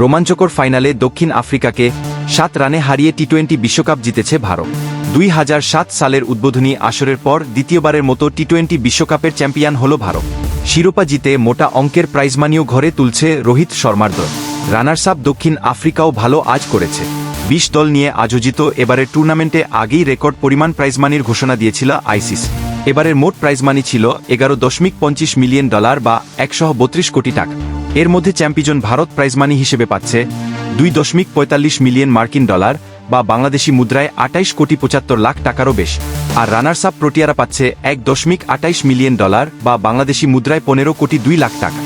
রোমাঞ্চকর ফাইনালে দক্ষিণ আফ্রিকাকে সাত রানে হারিয়ে টি টোয়েন্টি বিশ্বকাপ জিতেছে ভারত। দুই হাজার সাত সালের উদ্বোধনী আসরের পর দ্বিতীয়বারের মতো টি টোয়েন্টি বিশ্বকাপের চ্যাম্পিয়ন হল ভারত। শিরোপা জিতে মোটা অঙ্কের প্রাইজমানিও ঘরে তুলছে রোহিত শর্মার দল। রানার্স আপ দক্ষিণ আফ্রিকাও ভালো আজ করেছে। বিশ দল নিয়ে আয়োজিত এবারের টুর্নামেন্টে আগেই রেকর্ড পরিমাণ প্রাইজমানির ঘোষণা দিয়েছিল আইসিস। এবারের মোট প্রাইজমানি ছিল এগারো দশমিক পঞ্চাশ মিলিয়ন ডলার বা একশো বত্রিশ কোটি টাকা। এর মধ্যে চ্যাম্পিয়ন ভারত প্রাইজমানি হিসেবে পাচ্ছে দুই দশমিক পঁয়তাল্লিশ মিলিয়ন মার্কিন ডলার বা বাংলাদেশি মুদ্রায় আটাইশ কোটি পঁচাত্তর লাখ টাকারও বেশ। আর রানার্স আপ প্রোটিয়ারা পাচ্ছে এক দশমিক আটাইশ মিলিয়ন ডলার বা বাংলাদেশি মুদ্রায় পনেরো কোটি দুই লাখ টাকা।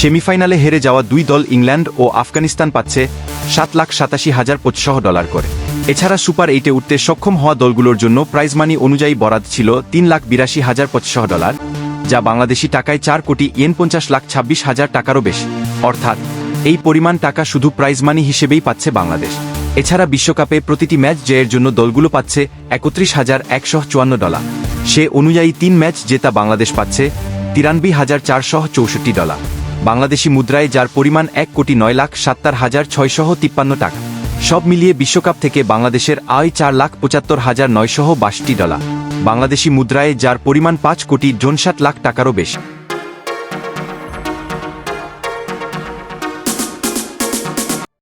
সেমিফাইনালে হেরে যাওয়া দুই দল ইংল্যান্ড ও আফগানিস্তান পাচ্ছে সাত লাখ সাতাশি হাজার পঁচশহ ডলার করে। এছাড়া সুপার এইটে উঠতে সক্ষম হওয়া দলগুলোর জন্য প্রাইজ মানি অনুযায়ী বরাদ ছিল তিন লাখ বিরাশি হাজার পঁচশহ ডলার। যা বাংলাদেশি টাকায় চার কোটি ইয়েন পঞ্চাশ লাখ ছাব্বিশ হাজার টাকারও বেশি। অর্থাৎ, এই পরিমাণ টাকা শুধু প্রাইজ মানি হিসেবেই পাচ্ছে বাংলাদেশ। এছাড়া বিশ্বকাপে প্রতিটি ম্যাচ জয়ের জন্য দলগুলো পাচ্ছে একত্রিশ হাজার একশো চুয়ান্ন ডলার। সে অনুযায়ী তিন ম্যাচ জেতা বাংলাদেশ পাচ্ছে তিরানব্বই হাজার চারশো চৌষট্টি ডলার। বাংলাদেশি মুদ্রায় যার পরিমাণ এক কোটি নয় লাখ সাত্তার হাজার ছয়শহ তিপ্পান্ন টাকা। সব মিলিয়ে বিশ্বকাপ থেকে বাংলাদেশের আয় চার লাখ পঁচাত্তর হাজার নয়শহ বাষট্টি ডলার। বাংলাদেশি মুদ্রায় যার পরিমাণ পাঁচ কোটি জনষাট লাখ টাকারও বেশি।